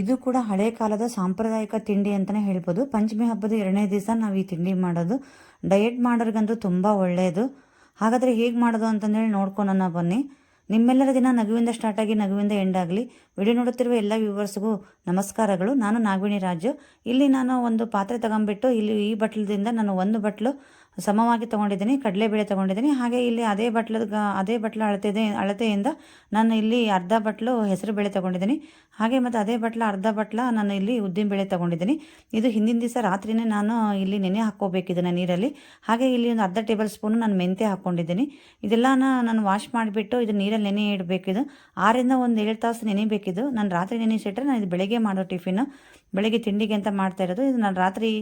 ಇದು ಕೂಡ ಹಳೆ ಕಾಲದ ಸಾಂಪ್ರದಾಯಿಕ ತಿಂಡಿ ಅಂತಲೇ ಹೇಳ್ಬೋದು. ಪಂಚಮಿ ಹಬ್ಬದ ಎರಡನೇ ದಿವಸ ನಾವು ಈ ತಿಂಡಿ ಮಾಡೋದು. ಡಯಟ್ ಮಾಡೋರಿಗಂತೂ ತುಂಬ ಒಳ್ಳೆಯದು ಹಾಗಾದರೆ ಹೇಗೆ ಮಾಡೋದು ಅಂತಂದೇಳಿ ನೋಡ್ಕೊಳೋಣ ಬನ್ನಿ. ನಿಮ್ಮೆಲ್ಲರ ದಿನ ನಗುವಿಂದ ಸ್ಟಾರ್ಟ್ ಆಗಿ ನಗುವಿಂದ ಎಂಡ್ ಆಗಲಿ. ವಿಡಿಯೋ ನೋಡುತ್ತಿರುವ ಎಲ್ಲ ವ್ಯೂವರ್ಸ್ಗೂ ನಮಸ್ಕಾರಗಳು. ನಾನು ನಾಗವೇಣಿ ರಾಜು. ಇಲ್ಲಿ ನಾನು ಒಂದು ಪಾತ್ರೆ ತಗೊಂಬಿಟ್ಟು ಇಲ್ಲಿ ಈ ಬಟ್ಲದಿಂದ ನಾನು ಒಂದು ಬಟ್ಲು ಸಮವಾಗಿ ತೊಗೊಂಡಿದ್ದೀನಿ ಕಡಲೆಬೇಳೆ ತೊಗೊಂಡಿದ್ದೀನಿ. ಹಾಗೆ ಇಲ್ಲಿ ಅದೇ ಬಟ್ಲದ ಅದೇ ಬಟ್ಲು ಅಳತೆದೆ, ಅಳತೆಯಿಂದ ನಾನು ಇಲ್ಲಿ ಅರ್ಧ ಬಟ್ಲು ಹೆಸರು ಬೇಳೆ ತೊಗೊಂಡಿದ್ದೀನಿ. ಹಾಗೆ ಮತ್ತು ಅದೇ ಬಟ್ಲ, ಅರ್ಧ ಬಟ್ಲ ನಾನು ಇಲ್ಲಿ ಉದ್ದಿನ ಬೇಳೆ ತೊಗೊಂಡಿದ್ದೀನಿ. ಇದು ಹಿಂದಿನ ದಿವಸ ರಾತ್ರಿನೇ ನಾನು ಇಲ್ಲಿ ನೆನೆ ಹಾಕ್ಕೋಬೇಕು ಇದನ್ನು ನೀರಲ್ಲಿ. ಹಾಗೆ ಇಲ್ಲಿ ಒಂದು ಅರ್ಧ ಟೇಬಲ್ ಸ್ಪೂನು ನಾನು ಮೆಂತ್ಯ ಹಾಕ್ಕೊಂಡಿದ್ದೀನಿ. ಇದೆಲ್ಲನ ನಾನು ವಾಶ್ ಮಾಡಿಬಿಟ್ಟು ಇದು ನೀರಲ್ಲಿ ನೆನೆ ಇಡಬೇಕಿದು. ಆರಿಂದ ಒಂದು ಏಳು ತಾಸು ನೆನೆಬೇಕಿದು. ನಾನು ರಾತ್ರಿ ನೆನೆಸಿಟ್ರೆ ನಾನು ಇದು ಬೆಳಗ್ಗೆ ಮಾಡೋ ಟಿಫಿನ್. ಬೆಳಗ್ಗೆ ತಿಂಡಿಗೆ ಅಂತ ಮಾಡ್ತಾ ಇರೋದು. ಇದು ನಾನು ರಾತ್ರಿ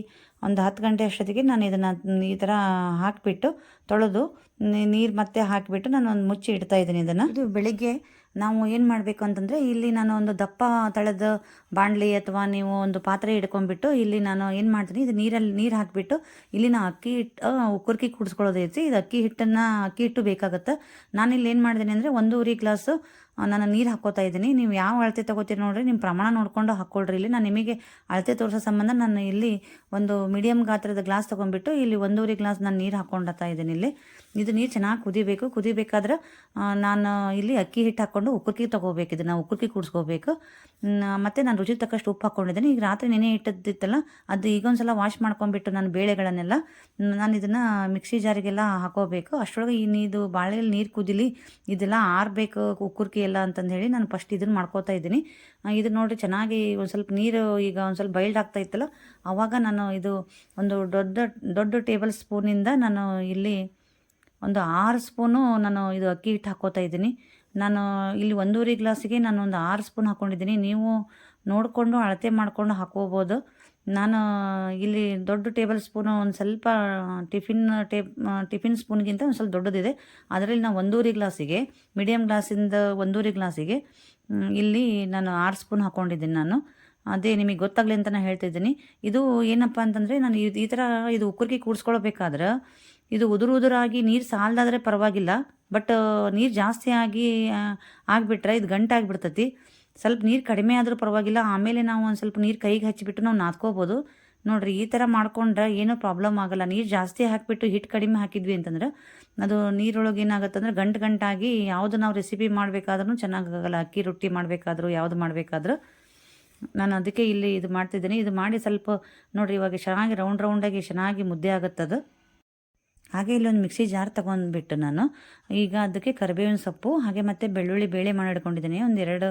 ಒಂದು ಹತ್ತು ಗಂಟೆ ಅಷ್ಟೊತ್ತಿಗೆ ನಾನು ಇದನ್ನು ಈ ಥರ ಹಾಕಿಬಿಟ್ಟು ತೊಳೆದು ನೀರು ಮತ್ತೆ ಹಾಕಿಬಿಟ್ಟು ನಾನು ಒಂದು ಮುಚ್ಚಿ ಇಡ್ತಾ ಇದ್ದೀನಿ ಇದನ್ನು. ಇದು ಬೆಳಿಗ್ಗೆ ನಾವು ಏನು ಮಾಡಬೇಕು ಅಂತಂದರೆ ಇಲ್ಲಿ ನಾನು ಒಂದು ದಪ್ಪ ತಳದ ಬಾಣಲಿ ಅಥವಾ ನೀವು ಒಂದು ಪಾತ್ರೆ ಹಿಡ್ಕೊಂಡ್ಬಿಟ್ಟು ಇಲ್ಲಿ ನಾನು ಏನು ಮಾಡ್ತೀನಿ, ಇದು ನೀರಲ್ಲಿ ನೀರು ಹಾಕಿಬಿಟ್ಟು ಇಲ್ಲಿ ನಾನು ಅಕ್ಕಿ ಹಿಟ್ಟು ಕುರ್ಕಿ ಕುಡಿಸ್ಕೊಳ್ಳೋದೈತಿ ಇದು ಅಕ್ಕಿ ಹಿಟ್ಟನ್ನು, ಅಕ್ಕಿ ಹಿಟ್ಟು ಬೇಕಾಗುತ್ತೆ. ನಾನಿಲ್ಲಿ ಏನು ಮಾಡಿದ್ದೀನಿ ಅಂದರೆ ಒಂದೂವರೆ ಗ್ಲಾಸು ನಾನು ನೀರು ಹಾಕೋತಾ ಇದ್ದೀನಿ. ನೀವು ಯಾವ ಅಳತೆ ತಗೋತೀರಿ ನೋಡ್ರಿ ನಿಮ್ಮ ಪ್ರಮಾಣ ನೋಡಿಕೊಂಡು ಹಾಕ್ಕೊಳ್ರಿ ಇಲ್ಲಿ ನಾನು ನಿಮಗೆ ಅಳತೆ ತೋರಿಸೋ ಸಂಬಂಧ ನಾನು ಇಲ್ಲಿ ಒಂದು ಮೀಡಿಯಮ್ ಗಾತ್ರದ ಗ್ಲಾಸ್ ತೊಗೊಂಡ್ಬಿಟ್ಟು ಇಲ್ಲಿ ಒಂದೂವರೆ ಗ್ಲಾಸ್ ನಾನು ನೀರು ಹಾಕ್ಕೊಂಡತ್ತಾ ಇದ್ದೀನಿ ಇಲ್ಲಿ. ಇದು ನೀರು ಚೆನ್ನಾಗಿ ಕುದಿಬೇಕು. ಕುದಿಬೇಕಾದ್ರೆ ನಾನು ಇಲ್ಲಿ ಅಕ್ಕಿ ಹಿಟ್ಟು ಹಾಕ್ಕೊಂಡು ಉಕ್ಕುರ್ಕಿ ತೊಗೋಬೇಕು ಇದನ್ನು ಉಕ್ಕುರ್ಕಿ ಕೂಡಿಸ್ಕೋಬೇಕು. ಮತ್ತು ನಾನು ರುಚಿಗೆ ತಕ್ಕಷ್ಟು ಉಪ್ಪು ಹಾಕ್ಕೊಂಡಿದ್ದೀನಿ ಈಗ ರಾತ್ರಿ ನೆನೆ ಇಟ್ಟದ್ದಿತ್ತಲ್ಲ, ಅದು ಈಗ ಒಂದು ಸಲ ವಾಶ್ ಮಾಡ್ಕೊಂಡ್ಬಿಟ್ಟು ನಾನು ಬೇಳೆಗಳನ್ನೆಲ್ಲ ನಾನು ಇದನ್ನು ಮಿಕ್ಸಿ ಜಾರಿಗೆಲ್ಲ ಹಾಕೋಬೇಕು. ಅಷ್ಟರೊಳಗೆ ಈ ಇದು ಬಾಳೆಯಲ್ಲಿ ನೀರು ಕುದಿಲಿ, ಇದೆಲ್ಲ ಆರಬೇಕು ಉಕ್ಕುರ್ಕಿ ಎಲ್ಲ ಅಂತಂದು ಹೇಳಿ ನಾನು ಫಸ್ಟ್ ಇದನ್ನು ಮಾಡ್ಕೋತಾ ಇದ್ದೀನಿ. ಇದು ನೋಡಿರಿ ಚೆನ್ನಾಗಿ ಒಂದು ಸ್ವಲ್ಪ ನೀರು ಈಗ ಒಂದು ಸ್ವಲ್ಪ ಬೈಲ್ಡ್ ಆಗ್ತಾ ಇತ್ತಲ್ಲ ಆವಾಗ ನಾನು ಇದು ಒಂದು ದೊಡ್ಡ ದೊಡ್ಡ ಟೇಬಲ್ ಸ್ಪೂನಿಂದ ನಾನು ಇಲ್ಲಿ ಒಂದು ಆರು ಸ್ಪೂನು ನಾನು ಇದು ಅಕ್ಕಿ ಹಿಟ್ಟು ಹಾಕೋತಾ ಇದ್ದೀನಿ. ನಾನು ಇಲ್ಲಿ ಒಂದೂವರೆ ಗ್ಲಾಸಿಗೆ ನಾನು ಒಂದು ಆರು ಸ್ಪೂನ್ ಹಾಕ್ಕೊಂಡಿದ್ದೀನಿ ನೀವು ನೋಡಿಕೊಂಡು ಅಳತೆ ಮಾಡಿಕೊಂಡು ಹಾಕ್ಕೋಬೋದು ನಾನು ಇಲ್ಲಿ ದೊಡ್ಡ ಟೇಬಲ್ ಸ್ಪೂನು ಒಂದು ಸ್ವಲ್ಪ ಟಿಫಿನ್ ಟೇಬ್ ಟಿಫಿನ್ ಸ್ಪೂನ್ಗಿಂತ ಒಂದು ಸ್ವಲ್ಪ ದೊಡ್ಡದಿದೆ. ಅದರಲ್ಲಿ ನಾನು ಒಂದೂವರೆ ಗ್ಲಾಸಿಗೆ ಮೀಡಿಯಮ್ ಗ್ಲಾಸಿಂದ ಒಂದೂವರೆ ಗ್ಲಾಸಿಗೆ ಇಲ್ಲಿ ನಾನು ಆರು ಸ್ಪೂನ್ ಹಾಕ್ಕೊಂಡಿದ್ದೀನಿ ನಾನು. ಅದೇ ನಿಮಗೆ ಗೊತ್ತಾಗಲಿ ಅಂತ ನಾನು ಹೇಳ್ತಿದ್ದೀನಿ ಇದು ಏನಪ್ಪ ಅಂತಂದರೆ ನಾನು ಈ ಥರ ಇದು ಉಕ್ಕರಿಗೆ ಕೂಡಿಸ್ಕೊಳ್ಬೇಕಾದ್ರೆ ಇದು ಉದುರು ಉದುರಾಗಿ ನೀರು ಸಾಲದಾದ್ರೆ ಪರವಾಗಿಲ್ಲ ಬಟ್ ನೀರು ಜಾಸ್ತಿ ಆಗಿ ಆಗಿಬಿಟ್ರೆ ಇದು ಗಂಟಾಗಿಬಿಡ್ತೈತಿ. ಸ್ವಲ್ಪ ನೀರು ಕಡಿಮೆ ಆದರೂ ಪರವಾಗಿಲ್ಲ, ಆಮೇಲೆ ನಾವು ಒಂದು ಸ್ವಲ್ಪ ನೀರು ಕೈಗೆ ಹಚ್ಚಿಬಿಟ್ಟು ನಾವು ನಾದ್ಕೋಬೋದು. ನೋಡ್ರಿ, ಈ ಥರ ಮಾಡ್ಕೊಂಡ್ರೆ ಏನೂ ಪ್ರಾಬ್ಲಮ್ ಆಗಲ್ಲ. ನೀರು ಜಾಸ್ತಿ ಹಾಕಿಬಿಟ್ಟು ಹಿಟ್ಟು ಕಡಿಮೆ ಹಾಕಿದ್ವಿ ಅಂತಂದ್ರೆ ಅದು ನೀರೊಳಗೆ ಏನಾಗುತ್ತೆ ಅಂದರೆ ಗಂಟು ಗಂಟಾಗಿ ಯಾವುದು ನಾವು ರೆಸಿಪಿ ಮಾಡಬೇಕಾದ್ರೂ ಚೆನ್ನಾಗಾಗಲ್ಲ. ಅಕ್ಕಿ ರೊಟ್ಟಿ ಮಾಡಬೇಕಾದ್ರೂ, ಯಾವುದು ಮಾಡಬೇಕಾದ್ರೂ. ನಾನು ಅದಕ್ಕೆ ಇಲ್ಲಿ ಇದು ಮಾಡ್ತಿದ್ದೀನಿ. ಇದು ಮಾಡಿ ಸ್ವಲ್ಪ ನೋಡಿರಿ, ಇವಾಗ ಚೆನ್ನಾಗಿ ರೌಂಡ್ ರೌಂಡಾಗಿ ಚೆನ್ನಾಗಿ ಮುದ್ದೆ ಆಗುತ್ತದು. ಹಾಗೆ ಇಲ್ಲೊಂದು ಮಿಕ್ಸಿ ಜಾರ್ ತೊಗೊಂಡ್ಬಿಟ್ಟು ನಾನು. ಈಗ ಅದಕ್ಕೆ ಕರಿಬೇವಿನ ಸೊಪ್ಪು, ಹಾಗೆ ಮತ್ತು ಬೆಳ್ಳುಳ್ಳಿ ಬೇಳೆ ಮಾಡಿಕೊಂಡಿದ್ದೀನಿ ಒಂದು ಎರಡು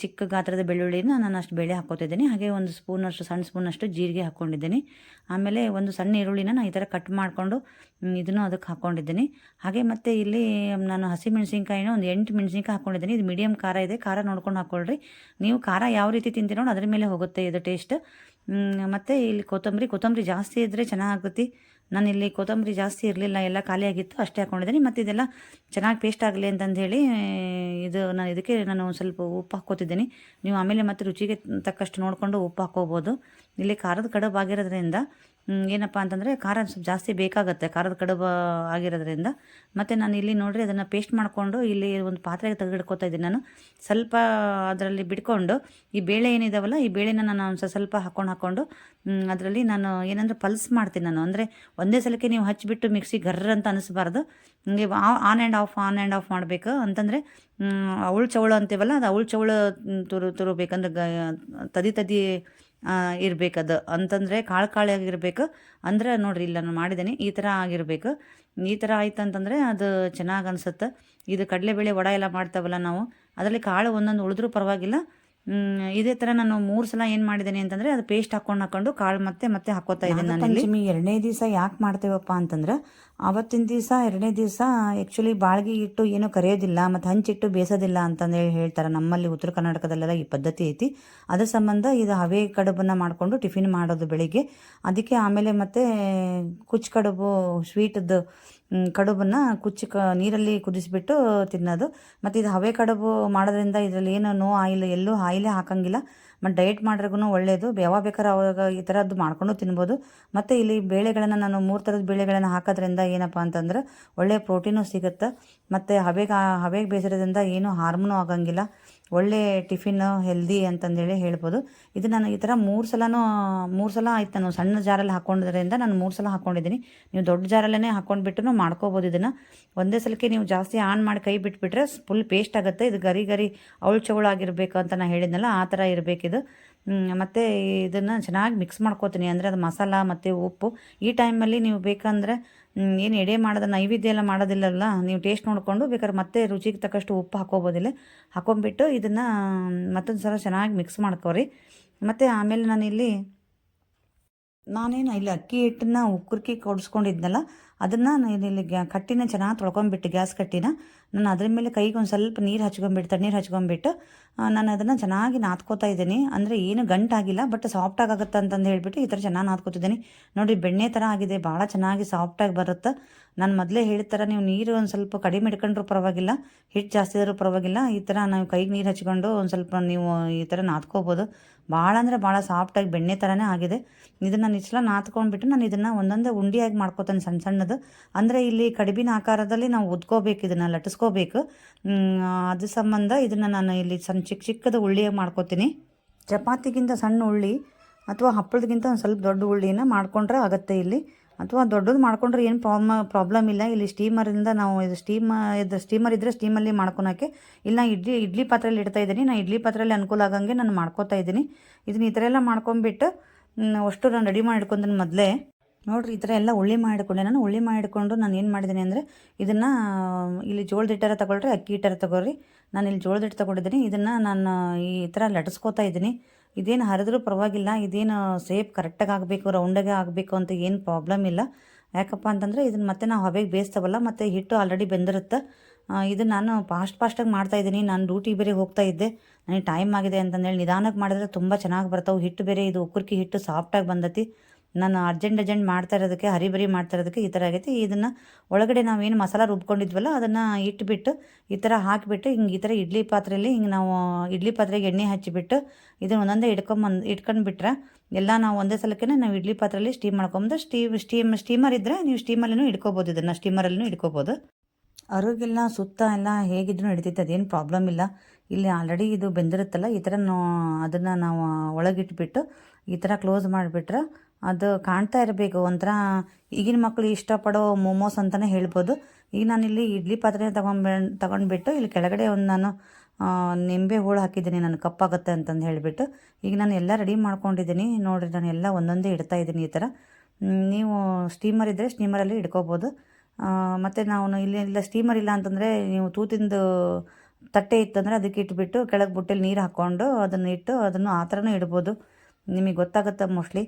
ಚಿಕ್ಕ ಗಾತ್ರದ ಬೆಳ್ಳುಳ್ಳಿನ ನಾನು ಅಷ್ಟು ಬೇಳೆ ಹಾಕೋತಿದ್ದೀನಿ ಹಾಗೆ ಒಂದು ಸ್ಪೂನಷ್ಟು ಸಣ್ಣ ಸ್ಪೂನಷ್ಟು ಜೀರಿಗೆ ಹಾಕ್ಕೊಂಡಿದ್ದೀನಿ. ಆಮೇಲೆ ಒಂದು ಸಣ್ಣ ಈರುಳ್ಳಿನ ನಾನು ಈ ಥರ ಕಟ್ ಮಾಡಿಕೊಂಡು ಇದನ್ನು ಅದಕ್ಕೆ ಹಾಕ್ಕೊಂಡಿದ್ದೀನಿ. ಹಾಗೆ ಮತ್ತು ಇಲ್ಲಿ, ನಾನು ಹಸಿ ಮೆಣಸಿನ್ಕಾಯಿನ ಒಂದು ಎಂಟು ಮೆಣಸಿನ್ಕಾಯಿ ಹಾಕ್ಕೊಂಡಿದ್ದೀನಿ. ಇದು ಮೀಡಿಯಮ್ ಖಾರ ಇದೆ. ಖಾರ ನೋಡ್ಕೊಂಡು ಹಾಕ್ಕೊಳ್ರಿ. ನೀವು ಖಾರ ಯಾವ ರೀತಿ ತಿಂತೀರೋ ಅದ್ರ ಮೇಲೆ ಹೋಗುತ್ತೆ ಇದು ಟೇಸ್ಟ್ ಮತ್ತು ಇಲ್ಲಿ ಕೊತ್ತಂಬರಿ ಕೊತ್ತಂಬರಿ ಜಾಸ್ತಿ ಇದ್ದರೆ ಚೆನ್ನಾಗುತ್ತೆ ನಾನು ಇಲ್ಲಿ ಕೊತ್ತಂಬರಿ ಜಾಸ್ತಿ ಇರಲಿಲ್ಲ, ಎಲ್ಲ ಖಾಲಿಯಾಗಿತ್ತು ಅಷ್ಟೇ ಹಾಕ್ಕೊಂಡಿದ್ದೀನಿ ಮತ್ತು ಇದೆಲ್ಲ ಚೆನ್ನಾಗಿ ಪೇಸ್ಟ್ ಆಗಲಿ ಅಂತಂದೇಳಿ ಇದು ನಾನು ಇದಕ್ಕೆ ನಾನು ಸ್ವಲ್ಪ ಉಪ್ಪು ಹಾಕ್ಕೋತಿದ್ದೀನಿ. ನೀವು ಆಮೇಲೆ ಮತ್ತೆ ರುಚಿಗೆ ತಕ್ಕಷ್ಟು ನೋಡಿಕೊಂಡು ಉಪ್ಪು ಹಾಕ್ಕೋಬೋದು. ಇಲ್ಲಿ ಖಾರದ ಕಡುಬು ಆಗಿರೋದ್ರಿಂದ ಏನಪ್ಪ ಅಂತಂದರೆ ಖಾರ ಸ್ವಲ್ಪ ಜಾಸ್ತಿ ಬೇಕಾಗುತ್ತೆ, ಖಾರದ ಕಡುಬು ಆಗಿರೋದ್ರಿಂದ. ಮತ್ತು ನಾನು ಇಲ್ಲಿ ನೋಡಿರಿ ಅದನ್ನು ಪೇಸ್ಟ್ ಮಾಡಿಕೊಂಡು ಇಲ್ಲಿ ಒಂದು ಪಾತ್ರೆಗೆ ತೆಗೆದಿಡ್ಕೋತಾ ಇದ್ದೀನಿ ನಾನು. ಸ್ವಲ್ಪ ಅದರಲ್ಲಿ ಬಿಟ್ಕೊಂಡು ಈ ಬೇಳೆ ಏನಿದಾವಲ್ಲ, ಈ ಬೇಳೆನ ನಾನು ಒಂದು ಸ್ವಲ್ಪ ಸ್ವಲ್ಪ ಹಾಕ್ಕೊಂಡು ಅದರಲ್ಲಿ ನಾನು ಏನಂದ್ರೆ ಪಲ್ಸ್ ಮಾಡ್ತೀನಿ ನಾನು. ಅಂದರೆ ಒಂದೇ ಸಲಕ್ಕೆ ನೀವು ಹಚ್ಚಿಬಿಟ್ಟು ಮಿಕ್ಸಿ ಗರ್ರ ಅಂತ ಅನಿಸ್ಬಾರ್ದು. ಹಿಂಗೆ on and off on and off ಮಾಡಬೇಕು. ಅಂತಂದರೆ ಅವಳು ಚವಳು ಅಂತೀವಲ್ಲ, ಅದು ಅವಳು ಚವಳು ತುರು, ತುರುಬೇಕಂದ್ರೆ ಗ, ತದಿ ತದಿ ಇರಬೇಕದು. ಅಂತಂದರೆ ಕಾಳು ಕಾಳಾಗಿರ್ಬೇಕು ಅಂದ್ರೆ ನೋಡಿರಿ ಇಲ್ಲ ನಾನು ಮಾಡಿದ್ದೀನಿ ಈ ಥರ ಆಗಿರಬೇಕು. ಈ ಥರ ಆಯ್ತು ಅಂತಂದರೆ ಅದು ಚೆನ್ನಾಗಿ ಅನಿಸುತ್ತೆ ಇದು ಕಡಲೆಬೇಳೆ ವಡೆ ಎಲ್ಲ ಮಾಡ್ತಾವಲ್ಲ ನಾವು, ಅದರಲ್ಲಿ ಕಾಳು ಒಂದೊಂದು ಉಳಿದ್ರೂ ಪರವಾಗಿಲ್ಲ. ಇದೇ ತರ ನಾನು ಮೂರು ಸಲ ಏನು ಮಾಡಿದ್ದೀನಿ ಅಂತಂದ್ರೆ ಅದು ಪೇಸ್ಟ್ ಹಾಕೊಂಡು ಹಾಕೊಂಡು ಕಾಳು ಮತ್ತೆ ಮತ್ತೆ ಹಾಕೋತಾ ಇದ್ದೀನಿ ನಾನು ಪಂಚಮಿ ಎರಡನೇ ದಿವಸ ಯಾಕೆ ಮಾಡ್ತೇವಪ್ಪ ಅಂತಂದ್ರೆ ಅವತ್ತಿನ ದಿವಸ ಎರಡನೇ ದಿವಸ ಆಕ್ಚುಲಿ ಬಾಳ್ಗೆ ಇಟ್ಟು ಏನೂ ಕರೆಯೋದಿಲ್ಲ ಮತ್ತು ಹಂಚಿಟ್ಟು ಬೇಸೋದಿಲ್ಲ ಅಂತಂದೇಳಿ ಹೇಳ್ತಾರೆ. ನಮ್ಮಲ್ಲಿ ಉತ್ತರ ಕರ್ನಾಟಕದಲ್ಲೆಲ್ಲ ಈ ಪದ್ಧತಿ ಐತಿ. ಅದ್ರ ಸಂಬಂಧ ಇದು ಹವೆ ಕಡುಬನ್ನು ಮಾಡಿಕೊಂಡು ಟಿಫಿನ್ ಮಾಡೋದು ಬೆಳಿಗ್ಗೆ. ಅದಕ್ಕೆ ಆಮೇಲೆ ಮತ್ತೆ ಕುಚ್ ಕಡುಬು ಸ್ವೀಟದ್ದು ಕಡುಬನ್ನು ಕುಚ್ಚಿ ಕ, ನೀರಲ್ಲಿ ಕುದಿಸಿಬಿಟ್ಟು ತಿನ್ನೋದು. ಮತ್ತು ಇದು ಹವೆ ಕಡುಬು ಮಾಡೋದ್ರಿಂದ ಇದರಲ್ಲಿ ಏನು ನೋ ಆಯಿಲ್ ಎಲ್ಲೂ ಆಯಿಲೇ ಹಾಕೋಂಗಿಲ್ಲ. ಮತ್ತು ಡಯಟ್ ಮಾಡ್ರಿಗೂ ಒಳ್ಳೆಯದು ಯಾವಾಗ ಬೇಕಾದ್ರೆ ಅವಾಗ ಈ ಥರದ್ದು ಮಾಡ್ಕೊಂಡು ತಿನ್ಬೋದು. ಮತ್ತು ಇಲ್ಲಿ ಬೇಳೆಗಳನ್ನು ನಾನು ಮೂರು ಥರದ ಬೇಳೆಗಳನ್ನು ಹಾಕೋದ್ರಿಂದ ಏನಪ್ಪ ಅಂತಂದ್ರೆ ಒಳ್ಳೆಯ ಪ್ರೋಟೀನು ಸಿಗುತ್ತೆ. ಮತ್ತು ಹವೆಗೆ ಹವೆಗೆ ಬೇಯಿಸಿರೋದ್ರಿಂದ ಏನೂ ಹಾರ್ಮೋನು ಆಗಂಗಿಲ್ಲ. ಒಳ್ಳೆ ಟಿಫಿನ್ ಹೆಲ್ದಿ ಅಂತಂದೇಳಿ ಹೇಳ್ಬೋದು. ಇದು ನಾನು ಈ ಥರ ಮೂರು ಸಲನೂ, ಮೂರು ಸಲ ಆಯ್ತು ನಾನು ಸಣ್ಣ ಜಾರಲ್ಲಿ ಹಾಕ್ಕೊಂಡಿದ್ರಿಂದ ನಾನು ಮೂರು ಸಲ ಹಾಕ್ಕೊಂಡಿದ್ದೀನಿ ನೀವು ದೊಡ್ಡ ಜಾರಲ್ಲೇ ಹಾಕ್ಕೊಂಡ್ಬಿಟ್ಟು ಮಾಡ್ಕೋಬೋದು ಇದನ್ನು. ಒಂದೇ ಸಲಕ್ಕೆ ನೀವು ಜಾಸ್ತಿ ಆನ್ ಮಾಡಿ ಕೈ ಬಿಟ್ಬಿಟ್ರೆ ಫುಲ್ ಪೇಸ್ಟ್ ಆಗುತ್ತೆ. ಇದು ಗರಿ ಗರಿ ಅವಳು ಚವಳಾಗಿರಬೇಕು ಅಂತ ನಾನು ಹೇಳಿದ್ನಲ್ಲ, ಆ ಥರ ಇರಬೇಕಿದು. ಮತ್ತು ಇದನ್ನು ಚೆನ್ನಾಗಿ ಮಿಕ್ಸ್ ಮಾಡ್ಕೋತೀನಿ. ಅಂದರೆ ಅದು ಮಸಾಲ ಮತ್ತು ಉಪ್ಪು. ಈ ಟೈಮಲ್ಲಿ ನೀವು ಬೇಕಂದರೆ ಏನು ಎಡೆ ಮಾಡೋದು, ನೈವೇದ್ಯ ಎಲ್ಲ ಮಾಡೋದಿಲ್ಲಲ್ಲ, ನೀವು ಟೇಸ್ಟ್ ನೋಡಿಕೊಂಡು ಬೇಕಾದ್ರೆ ಮತ್ತೆ ರುಚಿಗೆ ತಕ್ಕಷ್ಟು ಉಪ್ಪು ಹಾಕೋಬೋದಿಲ್ಲ ಹಾಕೊಂಡ್ಬಿಟ್ಟು ಇದನ್ನು ಮತ್ತೊಂದು ಸಲ ಚೆನ್ನಾಗಿ ಮಿಕ್ಸ್ ಮಾಡ್ಕೋರಿ. ಮತ್ತು ಆಮೇಲೆ ನಾನಿಲ್ಲಿ ನಾನೇನು, ಇಲ್ಲಿ ಅಕ್ಕಿ ಹಿಟ್ಟನ್ನ ಉಕ್ಕುರ್ಕಿ ಕೊಡಿಸ್ಕೊಂಡಿದ್ನಲ್ಲ ಅದನ್ನು ನಾನು ಇಲ್ಲಿ ಕಟ್ಟಿನ ಚೆನ್ನಾಗಿ ತೊಳ್ಕೊಂಬಿಟ್ಟು ಗ್ಯಾಸ್ ಕಟ್ಟಿನ, ನಾನು ಅದ್ರ ಮೇಲೆ ಕೈಗೆ ಒಂದು ಸ್ವಲ್ಪ ನೀರು ಹಚ್ಕೊಂಬಿಟ್ಟು, ತಣ್ಣೀರು ಹಚ್ಕೊಂಬಿಟ್ಟು ನಾನು ಅದನ್ನು ಚೆನ್ನಾಗಿ ನಾದ್ಕೋತಾ ಇದ್ದೀನಿ. ಅಂದರೆ ಏನು ಗಂಟಾಗಿಲ್ಲ ಬಟ್ ಸಾಫ್ಟಾಗಿ ಆಗುತ್ತೆ ಅಂತಂದು ಹೇಳಿಬಿಟ್ಟು ಈ ಥರ ಚೆನ್ನಾಗಿ ನಾದ್ಕೋತಿದ್ದೀನಿ. ನೋಡಿ ಬೆಣ್ಣೆ ಥರ ಆಗಿದೆ ಭಾಳ ಚೆನ್ನಾಗಿ ಸಾಫ್ಟಾಗಿ ಬರುತ್ತೆ. ನಾನು ಮೊದಲೇ ಹೇಳಿದ ಥರ ನೀವು ನೀರು ಒಂದು ಸ್ವಲ್ಪ ಕಡಿಮೆ ಇಟ್ಕೊಂಡ್ರು ಪರವಾಗಿಲ್ಲ ಹಿಟ್ಟು ಜಾಸ್ತಿ ಇದ್ರೂ ಪರವಾಗಿಲ್ಲ, ಈ ಥರ ನಾವು ಕೈಗೆ ನೀರು ಹಚ್ಕೊಂಡು ಒಂದು ಸ್ವಲ್ಪ ನೀವು ಈ ಥರ ನಾದ್ಕೋಬೋದು. ಭಾಳ ಅಂದರೆ ಭಾಳ ಸಾಫ್ಟಾಗಿ ಬೆಣ್ಣೆ ಥರನೇ ಆಗಿದೆ. ಇದನ್ನು ನಿಚ್ಚಲ ನಾದ್ಕೊಂಡ್ಬಿಟ್ಟು ನಾನು ಇದನ್ನು ಒಂದೊಂದೇ ಉಂಡಿಯಾಗಿ ಮಾಡ್ಕೋತೇನೆ ಸಣ್ಣ ಸಣ್ಣದು. ಅಂದರೆ ಇಲ್ಲಿ ಕಡುಬಿನ ಆಕಾರದಲ್ಲಿ ನಾವು ಉದ್ಕೋಬೇಕು, ಇದನ್ನು ಲಟ್ಟಿಸ್ಕೋಬೇಕು ಅದು ಸಂಬಂಧ ಇದನ್ನು ನಾನು ಇಲ್ಲಿ ಸಣ್ಣ ಚಿಕ್ಕ ಚಿಕ್ಕದ ಉಳ್ಳಿಯಾಗಿ ಮಾಡ್ಕೋತೀನಿ. ಚಪಾತಿಗಿಂತ ಸಣ್ಣ ಉಳ್ಳಿ ಅಥವಾ ಹಪ್ಪಳದಗಿಂತ ಒಂದು ಸ್ವಲ್ಪ ದೊಡ್ಡ ಉಳ್ಳಿನ ಮಾಡ್ಕೊಂಡ್ರೆ ಆಗುತ್ತೆ ಇಲ್ಲಿ. ಅಥವಾ ದೊಡ್ಡದು ಮಾಡ್ಕೊಂಡ್ರೆ ಏನು ಪ್ರಾಬ್ಲಮ್ ಪ್ರಾಬ್ಲಮ್ ಇಲ್ಲ. ಇಲ್ಲಿ ಸ್ಟೀಮರಿಂದ ನಾವು ಇದು ಸ್ಟೀಮ್ ಇದು ಸ್ಟೀಮರ್ ಇದ್ದರೆ ಸ್ಟೀಮಲ್ಲಿ ಮಾಡ್ಕೊಳೋಕೆ ಇಲ್ಲ, ಇಡ್ಲಿ ಇಡ್ಲಿ ಪಾತ್ರೆಯಲ್ಲಿ ಇಡ್ತಾ ಇದ್ದೀನಿ. ನಾನು ಇಡ್ಲಿ ಪಾತ್ರೆಯಲ್ಲಿ ಅನುಕೂಲ ಆಗಂಗೆ ನಾನು ಮಾಡ್ಕೋತಾ ಇದ್ದೀನಿ. ಇದನ್ನ ಈ ಥರ ಎಲ್ಲ ಮಾಡ್ಕೊಂಬಿಟ್ಟು ಅಷ್ಟು ನಾನು ರೆಡಿ ಮಾಡಿ ಇಟ್ಕೊಂತೀನಿ ಮೊದಲೇ. ನೋಡ್ರಿ, ಈ ಥರ ಎಲ್ಲ ಉಳ್ಳಿ ಮಾಡಿಕೊಂಡೆ ನಾನು. ಉಳ್ಳಿ ಮಾಡಿಕೊಂಡು ನಾನು ಏನು ಮಾಡಿದ್ದೀನಿ ಅಂದರೆ, ಇದನ್ನು, ಇಲ್ಲಿ ಜೋಳದ ಹಿಟ್ಟಾರ ತಗೊಳ್ರಿ, ಅಕ್ಕಿ ಹಿಟ್ಟಾರ ತಗೊಳ್ರಿ. ನಾನು ಇಲ್ಲಿ ಜೋಳದ ಹಿಟ್ಟು ತಗೊಂಡಿದ್ದೀನಿ. ಇದನ್ನು ನಾನು ಈ ಥರ ಲಟಿಸ್ಕೋತಾ ಇದ್ದೀನಿ. ಇದೇನು ಹರಿದ್ರೂ ಪರವಾಗಿಲ್ಲ, ಇದೇನು ಸೇಪ್ ಕರೆಕ್ಟಾಗಿ ಆಗಬೇಕು ರೌಂಡಾಗೆ ಆಗಬೇಕು ಅಂತ ಏನು ಪ್ರಾಬ್ಲಮ್ ಇಲ್ಲ. ಯಾಕಪ್ಪ ಅಂತಂದರೆ ಇದನ್ನು ಮತ್ತೆ ನಾವು ಹಬೆಗೆ ಬೇಯಿಸ್ತಾವಲ್ಲ, ಮತ್ತು ಹಿಟ್ಟು ಆಲ್ರೆಡಿ ಬೆಂದಿರುತ್ತೆ. ಇದು ನಾನು ಫಾಸ್ಟ್ ಫಾಸ್ಟಾಗಿ ಮಾಡ್ತಾಯಿದ್ದೀನಿ ನಾನು ಡ್ಯೂಟಿ ಬೇರೆ ಹೋಗ್ತಾ ಇದ್ದೆ. ನನಗೆ ಟೈಮ್ ಆಗಿದೆ ಅಂತಂದೇಳಿ ನಿಧಾನಕ್ಕೆ ಮಾಡಿದ್ರೆ ತುಂಬ ಚೆನ್ನಾಗಿ ಬರ್ತಾವೆ. ಹಿಟ್ಟು ಬೇರೆ, ಇದು ಉಕ್ಕುರ್ಕಿ ಹಿಟ್ಟು ಸಾಫ್ಟಾಗಿ ಬಂದತಿ. ನಾನು ಅರ್ಜೆಂಟ್ ಅರ್ಜೆಂಟ್ ಮಾಡ್ತಾ ಇರೋದಕ್ಕೆ, ಹರಿಬರಿ ಮಾಡ್ತಾ ಇರೋದಕ್ಕೆ ಈ ಥರ ಆಗೈತೆ. ಇದನ್ನು ಒಳಗಡೆ ನಾವೇನು ಮಸಾಲ ರುಬ್ಕೊಂಡಿದ್ವಲ್ಲ, ಅದನ್ನು ಇಟ್ಬಿಟ್ಟು ಈ ಥರ ಹಾಕಿಬಿಟ್ಟು, ಹಿಂಗೆ ಈ ಥರ ಇಡ್ಲಿ ಪಾತ್ರೆಯಲ್ಲಿ ಹಿಂಗೆ ನಾವು ಇಡ್ಲಿ ಪಾತ್ರೆಗೆ ಎಣ್ಣೆ ಹಚ್ಚಿಬಿಟ್ಟು ಇದನ್ನು ಒಂದೊಂದೇ ಇಟ್ಕೊಂಬಂದು ಇಟ್ಕೊಂಡ್ಬಿಟ್ರೆ ಎಲ್ಲ ನಾವು ಒಂದೇ ಸಲಕ್ಕೆ ನಾವು ಇಡ್ಲಿ ಪಾತ್ರೆಯಲ್ಲಿ ಸ್ಟೀಮ್ ಮಾಡ್ಕೊಂಬಂದು ಸ್ಟೀಮ್ ಸ್ಟೀಮ್ ಸ್ಟೀಮರ್ ಇದ್ದರೆ ನೀವು ಸ್ಟೀಮಲ್ಲೂ ಇಟ್ಕೋಬೋದು ಇದನ್ನು ಸ್ಟೀಮರಲ್ಲೂ ಇಟ್ಕೋಬೋದು ಅರುಗೆಲ್ಲ ಸುತ್ತ ಎಲ್ಲ ಹೇಗಿದ್ರೂ ನಡೀತೈತೆ, ಅದೇನು ಪ್ರಾಬ್ಲಮ್ ಇಲ್ಲ. ಇಲ್ಲಿ ಆಲ್ರೆಡಿ ಇದು ಬೆಂದಿರುತ್ತಲ್ಲ, ಈ ಥರ ಅದನ್ನು ನಾವು ಒಳಗಿಟ್ಬಿಟ್ಟು ಈ ಥರ ಕ್ಲೋಸ್ ಮಾಡಿಬಿಟ್ರೆ ಅದು ಕಾಣ್ತಾ ಇರಬೇಕು. ಒಂಥರ ಈಗಿನ ಮಕ್ಕಳು ಇಷ್ಟಪಡೋ ಮೋಮೋಸ್ ಅಂತಲೇ ಹೇಳ್ಬೋದು. ಈಗ ನಾನಿಲ್ಲಿ ಇಡ್ಲಿ ಪಾತ್ರೆ ತಗೊಂಬೆ ತಗೊಂಡ್ಬಿಟ್ಟು ಇಲ್ಲಿ ಕೆಳಗಡೆ ಒಂದು ನಾನು ನಿಂಬೆ ಹೂಳು ಹಾಕಿದ್ದೀನಿ ನಾನು ಕಪ್ಪಾಗುತ್ತೆ ಅಂತಂದು ಹೇಳಿಬಿಟ್ಟು ಈಗ ನಾನು ಎಲ್ಲ ರೆಡಿ ಮಾಡ್ಕೊಂಡಿದ್ದೀನಿ. ನೋಡಿರಿ ನಾನು ಎಲ್ಲ ಒಂದೊಂದೇ ಇಡ್ತಾ ಇದ್ದೀನಿ ಈ ಥರ ನೀವು ಸ್ಟೀಮರ್ ಇದ್ದರೆ ಸ್ಟೀಮರಲ್ಲಿ ಇಡ್ಕೋಬೋದು ಮತ್ತು ನಾವು ಇಲ್ಲಿ ಇಲ್ಲ ಸ್ಟೀಮರ್ ಇಲ್ಲ ಅಂತಂದರೆ ನೀವು ತೂತಿಂದು ತಟ್ಟೆ ಇತ್ತಂದರೆ ಅದಕ್ಕೆ ಇಟ್ಬಿಟ್ಟು ಕೆಳಗೆ ಬುಟ್ಟೆಲಿ ನೀರು ಹಾಕ್ಕೊಂಡು ಅದನ್ನು ಇಟ್ಟು ಅದನ್ನು ಆ ಥರನೂ ಇಡ್ಬೋದು. ನಿಮಗೆ ಗೊತ್ತಾಗುತ್ತೆ ಮೋಸ್ಟ್ಲಿ.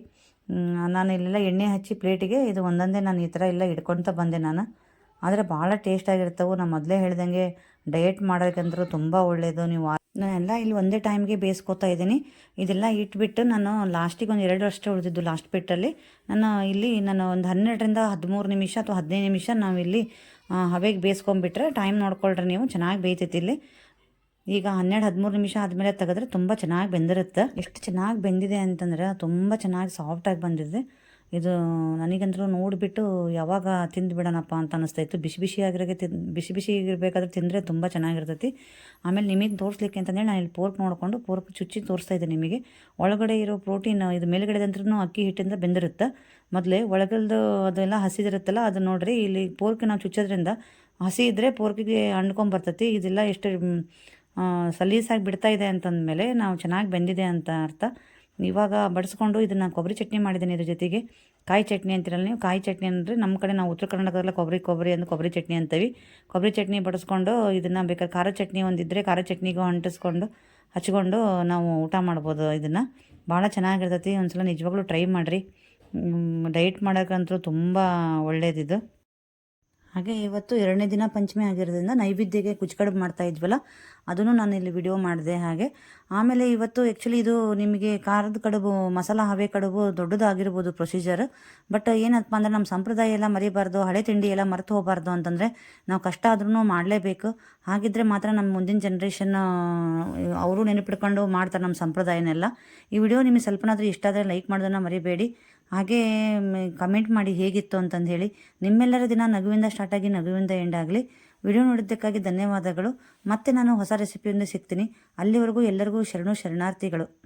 ನಾನು ಇಲ್ಲೆಲ್ಲ ಎಣ್ಣೆ ಹಚ್ಚಿ ಪ್ಲೇಟಿಗೆ ಇದು ಒಂದೊಂದೇ ನಾನು ಈ ಥರ ಎಲ್ಲ ಇಟ್ಕೊತ ಬಂದೆ ನಾನು. ಆದರೆ ಭಾಳ ಟೇಸ್ಟಾಗಿರ್ತವೆ ನಾನು ಮೊದಲೇ ಹೇಳ್ದಂಗೆ ಡಯಟ್ ಮಾಡೋಕ್ಕಂದ್ರೂ ತುಂಬ ಒಳ್ಳೆಯದು ನೀವು ನಾನೆಲ್ಲ ಇಲ್ಲಿ ಒಂದೇ ಟೈಮ್ಗೆ ಬೇಯಿಸ್ಕೊತಾ ಇದ್ದೀನಿ. ಇದೆಲ್ಲ ಇಟ್ಬಿಟ್ಟು ನಾನು ಲಾಸ್ಟಿಗೆ ಒಂದು ಎರಡು ಅಷ್ಟೇ ಉಳಿದಿದ್ದು ಲಾಸ್ಟ್ ಬಿಟ್ಟಲ್ಲಿ. ನಾನು ಇಲ್ಲಿ ನಾನು ಒಂದು ಹನ್ನೆರಡರಿಂದ ಹದಿಮೂರು ನಿಮಿಷ ಅಥವಾ ಹದಿನೈದು ನಿಮಿಷ ನಾವು ಹಬೆಗೆ ಬೇಯಿಸ್ಕೊಂಡ್ಬಿಟ್ರೆ ಟೈಮ್ ನೋಡ್ಕೊಳ್ರಿ ನೀವು, ಚೆನ್ನಾಗಿ ಬೇಯ್ತೈತಿ ಇಲ್ಲಿ. ಈಗ ಹನ್ನೆರಡು, ಹದಿಮೂರು ನಿಮಿಷ ಆದಮೇಲೆ ತೆಗೆದ್ರೆ ತುಂಬ ಚೆನ್ನಾಗಿ ಬೆಂದಿರುತ್ತೆ. ಎಷ್ಟು ಚೆನ್ನಾಗಿ ಬೆಂದಿದೆ ಅಂತಂದ್ರೆ ತುಂಬ ಚೆನ್ನಾಗಿ ಸಾಫ್ಟಾಗಿ ಬಂದಿದೆ. ಇದು ನನಗಂತೂ ನೋಡಿಬಿಟ್ಟು ಯಾವಾಗ ತಿಂದು ಬಿಡೋಣಪ್ಪ ಅಂತ ಇತ್ತು ಬಿಸಿ ಬಿಸಿಯಾಗಿರೋಕೆ ತಿನ್, ಬಿಸಿ ಬಿಸಿ ಇರಬೇಕಾದ್ರೆ ತಿಂದರೆ ತುಂಬ ಚೆನ್ನಾಗಿರ್ತೈತಿ. ಆಮೇಲೆ ನಿಮಗೆ ತೋರಿಸ್ಲಿಕ್ಕೆ ಅಂತಂದೇಳಿ ನಾನು ಇಲ್ಲಿ ಪೋರ್ಕ್ ನೋಡಿಕೊಂಡು, ಪೋರ್ಕ್ ಚುಚ್ಚಿ ತೋರಿಸ್ತಾ ಇದ್ದೆ ನಿಮಗೆ. ಒಳಗಡೆ ಇರೋ ಪ್ರೋಟೀನ್, ಇದು ಮೇಲ್ಗಡೆದಂದ್ರೂ ಅಕ್ಕಿ ಹಿಟ್ಟಿಂದ ಬೆಂದಿರುತ್ತೆ. ಮೊದಲೇ ಒಳಗಲ್ದು ಅದೆಲ್ಲ ಹಸಿದಿರುತ್ತಲ್ಲ ಅದು ನೋಡ್ರಿ, ಇಲ್ಲಿ ಪೋರ್ಕ್ ನಾವು ಚುಚ್ಚೋದ್ರಿಂದ ಹಸಿ ಇದ್ದರೆ ಪೋರ್ಕಿಗೆ ಅಂಡ್ಕೊಂಬರ್ತೈತಿ ಇದೆಲ್ಲ ಎಷ್ಟು ಸಲೀಸಾಗಿ ಬಿಡ್ತಾ ಇದೆ ಅಂತಂದಮೇಲೆ ನಾವು ಚೆನ್ನಾಗಿ ಬೆಂದಿದೆ ಅಂತ ಅರ್ಥ. ಇವಾಗ ಬಡಿಸ್ಕೊಂಡು ಇದನ್ನು ಕೊಬ್ಬರಿ ಚಟ್ನಿ ಮಾಡಿದ್ದೀನಿ ಇದ್ರ ಜೊತೆಗೆ. ಕಾಯಿ ಚಟ್ನಿ ಅಂತಿರಲ್ಲ ನೀವು? ಕಾಯಿ ಚಟ್ನಿ ಅಂದರೆ ನಮ್ಮ ಕಡೆ ನಾವು ಉತ್ತರ ಕರ್ನಾಟಕದಲ್ಲ ಕೊಬ್ಬರಿ ಕೊಬ್ಬರಿ ಅಂದ್ರೆ ಕೊಬ್ಬರಿ ಚಟ್ನಿ ಅಂತೀವಿ. ಕೊಬ್ಬರಿ ಚಟ್ನಿ ಬಡಿಸ್ಕೊಂಡು ಇದನ್ನು ಬೇಕಾದ್ರೆ ಖಾರ ಚಟ್ನಿ ಒಂದಿದ್ದರೆ ಖಾರ ಚಟ್ನಿಗೂ ಅಂಟಿಸ್ಕೊಂಡು ಹಚ್ಕೊಂಡು ನಾವು ಊಟ ಮಾಡ್ಬೋದು ಇದನ್ನು. ಭಾಳ ಚೆನ್ನಾಗಿರ್ತೈತಿ. ಒಂದ್ಸಲ ನಿಜವಾಗ್ಲೂ ಟ್ರೈ ಮಾಡಿರಿ. ಡಯಟ್ ಮಾಡೋಕ್ಕಂತೂ ತುಂಬ ಒಳ್ಳೇದಿದು. ಹಾಗೆ ಇವತ್ತು ಎರಡನೇ ದಿನ ಪಂಚಮಿ ಆಗಿರೋದ್ರಿಂದ ನೈವೇದ್ಯಕ್ಕೆ ಕುಚ್ಕಡುಬು ಮಾಡ್ತಾ ಇದ್ವಲ್ಲ, ಅದನ್ನು ನಾನು ಇಲ್ಲಿ ವಿಡಿಯೋ ಮಾಡಿದೆ ಹಾಗೆ. ಆಮೇಲೆ ಇವತ್ತು ಆ್ಯಕ್ಚುಲಿ ಇದು ನಿಮಗೆ ಖಾರದ ಕಡುಬು, ಮಸಾಲ ಹವೆ ಕಡುಬು ದೊಡ್ಡದಾಗಿರ್ಬೋದು ಪ್ರೊಸೀಜರ್ ಬಟ್ ಏನಪ್ಪ ಅಂದರೆ ನಮ್ಮ ಸಂಪ್ರದಾಯ ಎಲ್ಲ ಮರಿಬಾರ್ದು, ಹಳೆ ತಿಂಡಿ ಎಲ್ಲ ಮರೆತು ಹೋಗಬಾರ್ದು ಅಂತಂದರೆ ನಾವು ಕಷ್ಟ ಆದ್ರೂ ಮಾಡಲೇಬೇಕು. ಹಾಗಿದ್ರೆ ಮಾತ್ರ ನಮ್ಮ ಮುಂದಿನ ಜನ್ರೇಷನ್ ಅವರು ನೆನಪಿಟ್ಕೊಂಡು ಮಾಡ್ತಾರೆ ನಮ್ಮ ಸಂಪ್ರದಾಯನೆಲ್ಲ. ಈ ವಿಡಿಯೋ ನಿಮಗೆ ಸ್ವಲ್ಪನಾದರೂ ಇಷ್ಟ ಆದರೆ ಲೈಕ್ ಮಾಡೋದನ್ನು ಮರಿಬೇಡಿ. ಹಾಗೇ ಕಮೆಂಟ್ ಮಾಡಿ ಹೇಗಿತ್ತು ಅಂತಂದು ಹೇಳಿ ನಿಮ್ಮೆಲ್ಲರ ದಿನ ನಗುವಿಂದ ಸ್ಟಾರ್ಟಾಗಿ ನಗುವಿಂದ ಎಂಡ್ ಆಗಲಿ. ವಿಡಿಯೋ ನೋಡಿದ್ದಕ್ಕಾಗಿ ಧನ್ಯವಾದಗಳು. ಮತ್ತೆ ನಾನು ಹೊಸ ರೆಸಿಪಿಯೊಂದು ಸಿಗ್ತೀನಿ. ಅಲ್ಲಿವರೆಗೂ ಎಲ್ಲರಿಗೂ ಶರಣು ಶರಣಾರ್ಥಿಗಳು.